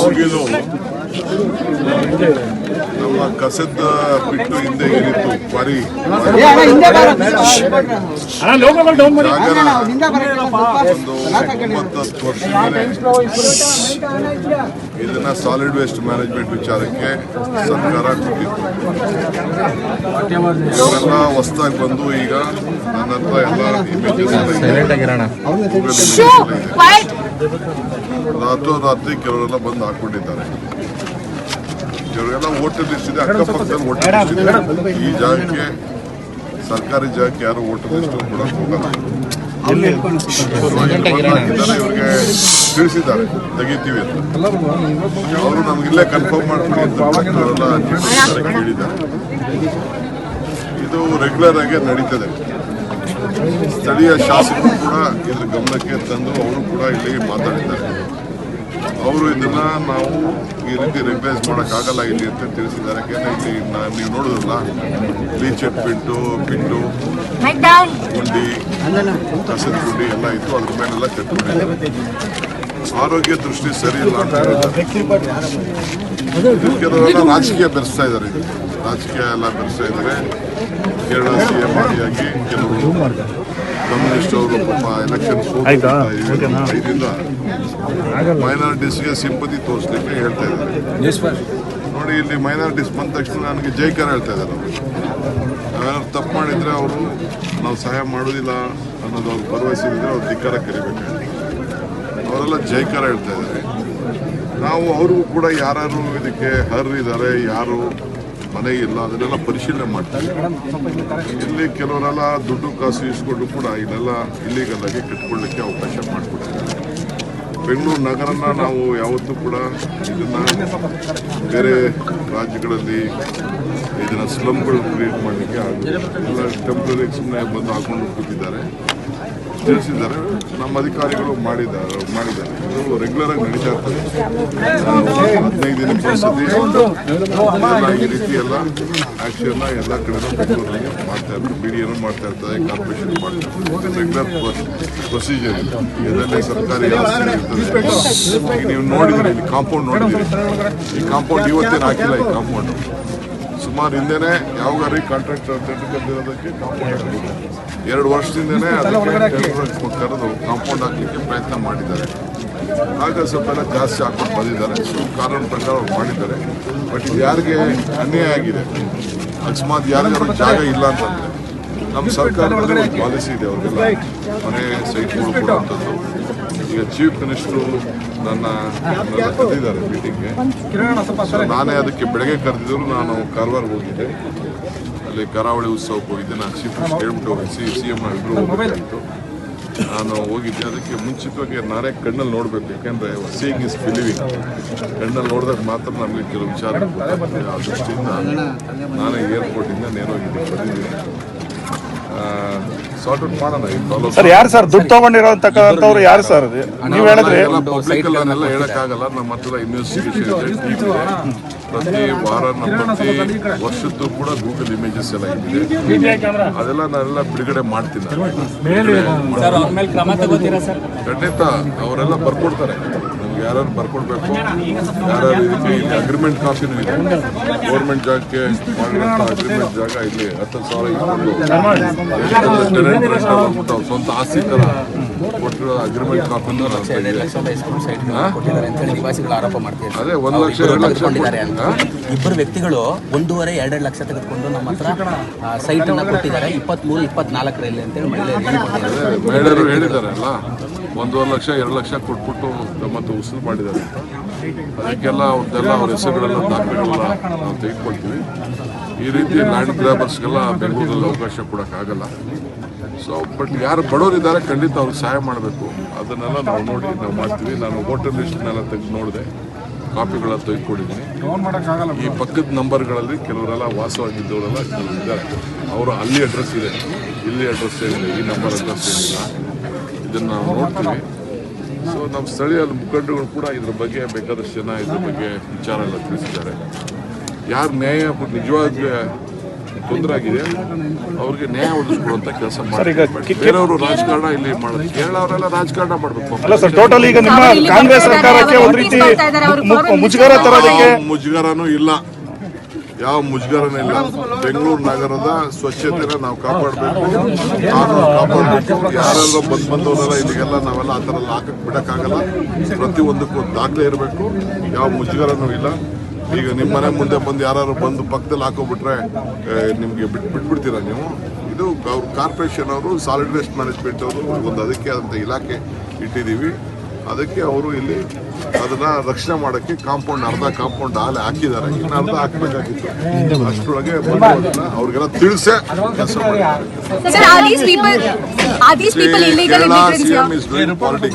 ಮುಗಿದು ನಮ್ಮ ಕಸದ ಬಿಟ್ಟು ಹಿಂದೆ ಏನಿತ್ತು? ಕ್ವಾರಿ ಒಂದು ಒಂಬತ್ತು ವರ್ಷ ಇದನ್ನ ಸಾಲಿಡ್ ವೇಸ್ಟ್ ಮ್ಯಾನೇಜ್ಮೆಂಟ್ ವಿಚಾರಕ್ಕೆ ಸರ್ಕಾರ ಕೊಟ್ಟಿತ್ತು. ಇವೆಲ್ಲ ಹೊಸದಾಗಿ ಬಂದು ಈಗ ನನ್ನ ಹತ್ರ ಎಲ್ಲ ಇಮೇಜಸ್ ರಾತ್ರೋರಾತ್ರಿ ಕೆಲವರೆಲ್ಲ ಬಂದು ಹಾಕೊಂಡಿದ್ದಾರೆ ಕೆಲವರೆಲ್ಲ ಓಟ್ ಲಿಸ್ಟ್ ಅಕ್ಕಪಕ್ಕದಲ್ಲಿ ಓಟ್ ಲಿಸ್ಟ್ ಈ ಜಾಗಕ್ಕೆ, ಸರ್ಕಾರಿ ಜಾಗಕ್ಕೆ ಯಾರು ಓಟ್ ಲಿಸ್ಟ್ ಕೂಡ ಹೋಗಲ್ಲ. ಇವ್ರಿಗೆ ತಿಳಿಸಿದ್ದಾರೆ. ತೆಗಿತೀವಿ ಅಂತ. ಅವರು ನಮ್ಗೆ ಇಲ್ಲೇ ಕನ್ಫರ್ಮ್ ಕೇಳಿದ್ದಾರೆ ಇದು ರೆಗ್ಯುಲರ್ ಆಗಿ ನಡೀತದೆ. ಸ್ಥಳೀಯ ಶಾಸಕರು ಕೂಡ ಇದ್ರ ಗಮನಕ್ಕೆ ತಂದು ಅವರು ಕೂಡ ಇಲ್ಲಿ ಮಾತಾಡಿದ್ದಾರೆ. ಅವರು ಇದನ್ನ ನಾವು ಈ ರೀತಿ ರಿಪ್ಲೇಸ್ ಮಾಡೋಕ್ಕಾಗಲ್ಲ ಇಲ್ಲಿ ಅಂತ ತಿಳಿಸಿದ್ದಾರೆ. ಇಲ್ಲಿ ನೀವು ನೋಡಿದ್ರಲ್ಲ ಪಿಂಟು Head down. ಗುಂಡಿ, ಕಸದ ಗುಂಡಿ ಎಲ್ಲ ಇತ್ತು. ಅದ್ರ ಮೇಲೆಲ್ಲ ಕೆಟ್ಟ ಆರೋಗ್ಯ ದೃಷ್ಟಿ ಸರಿ ಇಲ್ಲ ಅಂತ ಕೆಲವರೆಲ್ಲ ರಾಜಕೀಯ ಬೆರೆಸ್ತಾ ಇದ್ದಾರೆ ಇದು ರಾಜಕೀಯ ಎಲ್ಲ ಬೆರೆಸ್ತಾ ಇದ್ದಾರೆ. ಕೇರಳ ಸಿ ಆಗಿ ಕೆಲವರು ಕಮ್ಯುನಿಸ್ಟ್ ಅವರು ಪಾಪ ಎಲೆಕ್ಷನ್ ಇದರಿಂದ ಮೈನಾರಿಟೀಸ್ಗೆ ಸಿಂಪತಿ ತೋರಿಸ್ಲಿಕ್ಕೆ ಹೇಳ್ತಾ ಇದ್ದಾರೆ. ನೋಡಿ ಇಲ್ಲಿ ಮೈನಾರಿಟೀಸ್ ಬಂದ ತಕ್ಷಣ ನನಗೆ ಜೈಕಾರ ಹೇಳ್ತಾ ಇದ್ದಾರೆ ಅವರು. ನಾವೇನಾದ್ರು ತಪ್ಪು ಮಾಡಿದ್ರೆ ಅವರು ನಾವು ಸಹಾಯ ಮಾಡೋದಿಲ್ಲ ಅನ್ನೋದು ಅವ್ರು ಭರವಸೆ ಇದ್ರೆ ಅವ್ರು ಧಿಕ್ಕಾರ ಕರಿಬೇಕು. ಅವರೆಲ್ಲ ಜೈಕಾರ ಹೇಳ್ತಾ ಇದ್ದಾರೆ. ನಾವು ಅವ್ರಿಗೂ ಕೂಡ ಯಾರು ಇದಕ್ಕೆ ಹರ್ರಿದ್ದಾರೆ ಯಾರು ಮನೆ ಇಲ್ಲ, ಅದನ್ನೆಲ್ಲ ಪರಿಶೀಲನೆ ಮಾಡ್ತೀವಿ. ಇಲ್ಲಿ ಕೆಲವರೆಲ್ಲ ದುಡ್ಡು ಕಾಸು ಇಸ್ಕೊಂಡು ಕೂಡ ಇಲ್ಲೆಲ್ಲ ಇಲ್ಲಿಗಲ್ಲಾಗಿ ಕಟ್ಕೊಳ್ಳಿಕ್ಕೆ ಅವಕಾಶ ಮಾಡಿಕೊಟ್ಟಿದ್ದಾರೆ. ಬೆಂಗಳೂರು ನಗರನ ನಾವು ಯಾವತ್ತೂ ಕೂಡ ಇದನ್ನು ಬೇರೆ ರಾಜ್ಯಗಳಲ್ಲಿ ಇದನ್ನ ಸ್ಲಮ್ಗಳು ಕ್ರಿಯೇಟ್ ಮಾಡಲಿಕ್ಕೆ ಎಲ್ಲ ಟೆಂಪ್ರರಿ ಸುಮ್ಮನೆ ಬಂದು ಹಾಕೊಂಡು ಕೂತಿದ್ದಾರೆ. ತಿಳಿಸಿದ್ದಾರೆ. ನಮ್ಮ ಅಧಿಕಾರಿಗಳು ಮಾಡಿದ್ದಾರೆ ಮಾಡಿದ್ದಾರೆ. ಇದು ರೆಗ್ಯುಲರ್ ಆಗಿ ನಡೀತಾ ಇರ್ತದೆ. ಹದಿನೈದು ದಿನ ಒಂದ್ಸತಿ ಈ ರೀತಿ ಎಲ್ಲ ಆಕ್ಷನ್ ಎಲ್ಲ ಕಡೆನೂ ಬೆಂಗಳೂರಲ್ಲಿ ಮಾಡ್ತಾ ಇರ್ತಾರೆ. ಬಿ ಡಿ ಮಾಡ್ತಾ ಇರ್ತದೆ ಕಾರ್ಪೊರೇಷನ್ ಮಾಡ್ತಾ ಇರ್ತದೆ. ರೆಗ್ಯುಲರ್ ಪ್ರೊಸೀಜರ್ ಇದೆ. ಇದರಲ್ಲಿ ಸರ್ಕಾರಿ ಆಸ್ತಿ ಇರ್ತದೆ. ನೀವು ನೋಡಿದ್ರಿ ಇಲ್ಲಿ ಕಾಂಪೌಂಡ್ ನೋಡಿದ್ರಿ. ಈ ಕಾಂಪೌಂಡ್ ಇವತ್ತೇನು ಹಾಕಿಲ್ಲ ಈ ಕಾಂಪೌಂಡ್. ಸುಮಾರು ಹಿಂದೆನೆ ಯಾವಾಗಾರಿ ಕಾಂಟ್ರಾಕ್ಟರ್ ಕಟ್ಟಿರೋದಕ್ಕೆ ಕಾಂಪೌಂಡ್ ಎರಡು ವರ್ಷದಿಂದನೇ ಅದಕ್ಕೆ ಕರೆದು ಕಾಂಪೌಂಡ್ ಹಾಕಲಿಕ್ಕೆ ಪ್ರಯತ್ನ ಮಾಡಿದ್ದಾರೆ. ಆಗ ಸ್ವಲ್ಪ ಎಲ್ಲ ಜಾಸ್ತಿ ಹಾಕೊಂಡು ಬಂದಿದ್ದಾರೆ. ಸೊ ಕಾನೂನು ಪ್ರಕಾರ ಅವ್ರು ಮಾಡಿದ್ದಾರೆ. ಬಟ್ ಇದು ಯಾರಿಗೆ ಅನ್ಯಾಯ ಆಗಿದೆ? ಅಕಸ್ಮಾತ್ ಯಾರಿಗಾರು ಜಾಗ ಇಲ್ಲ ಅಂತಂದ್ರೆ ನಮ್ಮ ಸರ್ಕಾರದಲ್ಲಿ ಪಾಲಿಸಿ ಇದೆ ಅವ್ರಿಗೆಲ್ಲ. ಮನೆ ಸೈಟ್ ಕೊಡುವಂಥದ್ದು. ಈಗ ಚೀಫ್ ಮಿನಿಸ್ಟರ್ ನನ್ನ ಕರೆದಿದ್ದಾರೆ ಮೀಟಿಂಗ್ಗೆ ನಾನೇ ಅದಕ್ಕೆ ಬೆಳಗ್ಗೆ ಕರೆದಿದ್ರು ನಾನು ಕಾರವಾರ ಹೋಗಿದ್ದೆ. ಅಲ್ಲಿ ಕರಾವಳಿ ಉತ್ಸವಕ್ಕೆ ಹೋಗಿದ್ದೆ. ನಾನು ಚೀಫ್ ಮಿನಿಸ್ಟರ್ ಹೇಳ್ಬಿಟ್ಟು ಹೋಗಿ ಸಿ ಸಿ ಎಂ ಇಬ್ಬರು ಹೋಗಬೇಕಾಗಿತ್ತು ನಾನು ಹೋಗಿದ್ದೆ. ಅದಕ್ಕೆ ಮುಂಚಿತವಾಗಿ ನಾನೇ ಕಣ್ಣಲ್ಲಿ ನೋಡಬೇಕು. ಯಾಕೆಂದರೆ ಸೀಯಿಂಗ್ ಇಸ್ ಬಿಲಿವಿಂಗ್ ಕಣ್ಣಲ್ಲಿ ನೋಡಿದಾಗ ಮಾತ್ರ ನಮಗೆ ಕೆಲವು ವಿಚಾರ ಗೊತ್ತಾಗ್ತದೆ. ಆ ದೃಷ್ಟಿಯಿಂದ ನಾನೇ ಏರ್ಪೋರ್ಟಿಂದ ನೇರವಾಗಿ ಬಂದಿದ್ದೀನಿ. ಸಾರ್ಟ್ ಔಟ್ ಮಾಡೋಣ ಸರ್ ಯಾರು ಸರ್? ದುಡ್ಡು ತಗೊಂಡಿರೋತಕ್ಕಂಥವ್ರು ಯಾರು ಸರ್ ಅದು? ನೀವು ಹೇಳಿದ್ರೆ. ಪಬ್ಲಿಕ್ ಅದನ್ನೆಲ್ಲ ಹೇಳಕ್ಕಾಗಲ್ಲ ನಮ್ಮ ಹತ್ರ ಇನ್ವೆಸ್ಟಿಗೇಷನ್ ಇದೆ. ಟೀಮ್ ಪ್ರತಿ ವಾರ ನಮ್ಮ ಪ್ರತಿ ವರ್ಷದ್ದು ಕೂಡ ಗೂಗಲ್ ಇಮೇಜಸ್ ಎಲ್ಲ ಇದೆ. ಅದೆಲ್ಲ ನಾನೆಲ್ಲ ಬಿಡುಗಡೆ ಮಾಡ್ತೀನಿ ಸರ್ ಅವ್ರ ಕ್ರಮ ತಗೋತೀರಾ ಸರ್? ಖಂಡಿತ ಅವರೆಲ್ಲ ಬರ್ಕೊಡ್ತಾರೆ. ಯಾರು ಬರ್ಕೊಡ್ಬೇಕು ಯಾರು ಇದಕ್ಕೆ ಇಲ್ಲಿ ಅಗ್ರಿಮೆಂಟ್ ಕಾಸಿನ ಗೌರ್ಮೆಂಟ್ ಜಾಗಕ್ಕೆ ಅಗ್ರಿಮೆಂಟ್ ಜಾಗ ಇಲ್ಲಿ ಹತ್ತು ಸಾವಿರ ಇಟ್ಕೊಂಡು ಸ್ವಂತ ಆಸ್ತಿ ಥರ ಕೊಟ್ಟಿರೋ ಅಗ್ರಿಮೆಂಟ್ ಕಾಪಿನೂ ಎರಡು. ಸೈಟ್ ಕೊಟ್ಟಿದ್ದಾರೆ ಅಂತ ಹೇಳಿ ನಿವಾಸಿಗಳು ಆರೋಪ ಮಾಡ್ತಿದ್ದಾರೆ. ಅದೇ ಒಂದು ಲಕ್ಷ ಇಬ್ಬರು ಎರಡು ಲಕ್ಷ ತೆಗೆದುಕೊಂಡಿದ್ದಾರೆ ಅಂತ. ಇಬ್ಬರು ವ್ಯಕ್ತಿಗಳು ಒಂದೂವರೆ ಎರಡೆರಡು ಲಕ್ಷ ತೆಗೆದುಕೊಂಡು ನಮ್ಮ ಹತ್ರ ಸೈಟ್ ಅನ್ನ ಕೊಟ್ಟಿದ್ದಾರೆ. ಇಪ್ಪತ್ಮೂರು ಇಪ್ಪತ್ನಾಲ್ಕರಲ್ಲಿ ಅಂತೇಳಿ ಮಹಿಳೆಯರು ಹೇಳಿದ್ದಾರೆ ಅಲ್ಲ ಒಂದೂವರೆ ಲಕ್ಷ ಎರಡು ಲಕ್ಷ ಕೊಟ್ಬಿಟ್ಟು ಮತ್ತು ಉಸಿರು ಮಾಡಿದ್ದಾರೆ ಅದಕ್ಕೆಲ್ಲ ಅವ್ರದ್ದೆಲ್ಲ ಅವ್ರ ಹೆಸರುಗಳೆಲ್ಲ ದಾಖಲೆಗಳೆಲ್ಲ ನಾವು ತೆಗೆದುಕೊಳ್ತೀವಿ. ಈ ರೀತಿ ಲ್ಯಾಂಡ್ ಗ್ರಾಬರ್ಸ್ಗೆಲ್ಲ ಬೆಂಗಳೂರಲ್ಲಿ ಅವಕಾಶ ಕೊಡೋಕ್ಕಾಗಲ್ಲ. ಸೊ ಬಟ್ ಯಾರು ಬಡವರಿದ್ದಾರೆ ಖಂಡಿತ ಅವ್ರಿಗೆ ಸಹಾಯ ಮಾಡಬೇಕು. ಅದನ್ನೆಲ್ಲ ನಾವು ನೋಡಿ ನಾವು ಮಾಡ್ತೀವಿ. ನಾನು ವೋಟರ್ ಲಿಸ್ಟ್ನೆಲ್ಲ ತೆಗೆದು ನೋಡಿದೆ. ಕಾಪಿಗಳ ತೆಗೆದುಕೊಂಡಿದ್ದೀನಿ ಈ ಪಕ್ಕದ ನಂಬರ್ಗಳಲ್ಲಿ ಕೆಲವರೆಲ್ಲ ವಾಸವಾಗಿದ್ದವರೆಲ್ಲ ಇದ್ದಾರೆ. ಅವರು ಅಲ್ಲಿ ಅಡ್ರೆಸ್ ಇದೆ. ಇಲ್ಲಿ ಅಡ್ರೆಸ್ ಏನಿದೆ ಈ ನಂಬರ್ ಅಡ್ರೆಸ್ ಏನಿಲ್ಲ. ಇದನ್ನು ನಾವು ನೋಡ್ತೀವಿ. ಸೊ ನಮ್ಮ ಸ್ಥಳೀಯ ಮುಖಂಡರುಗಳು ಕೂಡ ಇದ್ರ ಬಗ್ಗೆ ಬೇಕಾದಷ್ಟು ಜನ ಇದ್ರ ಬಗ್ಗೆ ವಿಚಾರ ಎಲ್ಲ ತಿಳಿಸಿದ್ದಾರೆ. ಯಾರು ನ್ಯಾಯ ನಿಜವಾದ ತೊಂದರೆ ಆಗಿದೆ. ಅವ್ರಿಗೆ ನ್ಯಾಯ ಒದಗಿಸ್ಕೊಡುವಂತ ಕೆಲಸ ಮಾಡಬೇಕು ಮಾಡಿ ಬೇರೆಯವರು ರಾಜಕಾರಣ ಇಲ್ಲಿ ಮಾಡೋದು. ಕೇರಳವರೆಲ್ಲ ರಾಜಕಾರಣ ಮಾಡಬೇಕು. ಅಲ್ಲ ಸರ್ ಟೋಟಲ್ ಈಗ ನಿಮ್ಮ ಕಾಂಗ್ರೆಸ್ ಸರ್ಕಾರಕ್ಕೆ ಒಂದು ರೀತಿ ಮುಜುಗರ ತರೋದಕ್ಕೆ ಮುಜುಗರನೂ ಇಲ್ಲ. ಯಾವ ಮುಜುಗರನೂ ಇಲ್ಲ. ಬೆಂಗಳೂರು ನಗರದ ಸ್ವಚ್ಛತೆನ ನಾವು ಕಾಪಾಡಬೇಕು. ಕಾನೂನು ಕಾಪಾಡಬೇಕು. ಯಾರೆಲ್ಲ ಬಂದು ಬಂದವರೆಲ್ಲ ಇಲ್ಲಿಗೆಲ್ಲ ನಾವೆಲ್ಲ ಆ ಥರ ಎಲ್ಲ ಹಾಕಕ್ಕೆ ಬಿಡೋಕ್ಕಾಗಲ್ಲ. ಪ್ರತಿಯೊಂದಕ್ಕೂ ದಾಖಲೆ ಇರಬೇಕು. ಯಾವ ಮುಜುಗರನೂ ಇಲ್ಲ. ಈಗ ನಿಮ್ಮ ಮನೆ ಮುಂದೆ ಬಂದು ಯಾರು ಬಂದು ಪಕ್ಕದಲ್ಲಿ ಹಾಕೋಬಿಟ್ರೆ ನಿಮಗೆ ಬಿಟ್ಟು ಬಿಟ್ ಬಿಟ್ಬಿಡ್ತೀರಾ ನೀವು? ಇದು ಅವ್ರ ಕಾರ್ಪೊರೇಷನ್ ಅವರು ಸಾಲಿಡ್ ವೇಸ್ಟ್ ಮ್ಯಾನೇಜ್ಮೆಂಟ್ ಅವರು ಒಂದು ಅದಕ್ಕೆ ಆದಂಥ ಇಲಾಖೆ ಇಟ್ಟಿದ್ದೀವಿ. ಅದಕ್ಕೆ ಅವರು ಇಲ್ಲಿ ಅದನ್ನ ರಕ್ಷಣೆ ಮಾಡೋಕ್ಕೆ ಕಾಂಪೌಂಡ್ ಅರ್ಧ ಕಾಂಪೌಂಡ್ ಹಾಲೆ ಹಾಕಿದ್ದಾರೆ. ಇನ್ನು ಅರ್ಧ ಹಾಕಬೇಕಾಗಿತ್ತು. ಅಷ್ಟರೊಳಗೆ ಅವ್ರಿಗೆಲ್ಲ ತಿಳಿಸೇ ಪಾಲಿಟಿಕ್ಸ್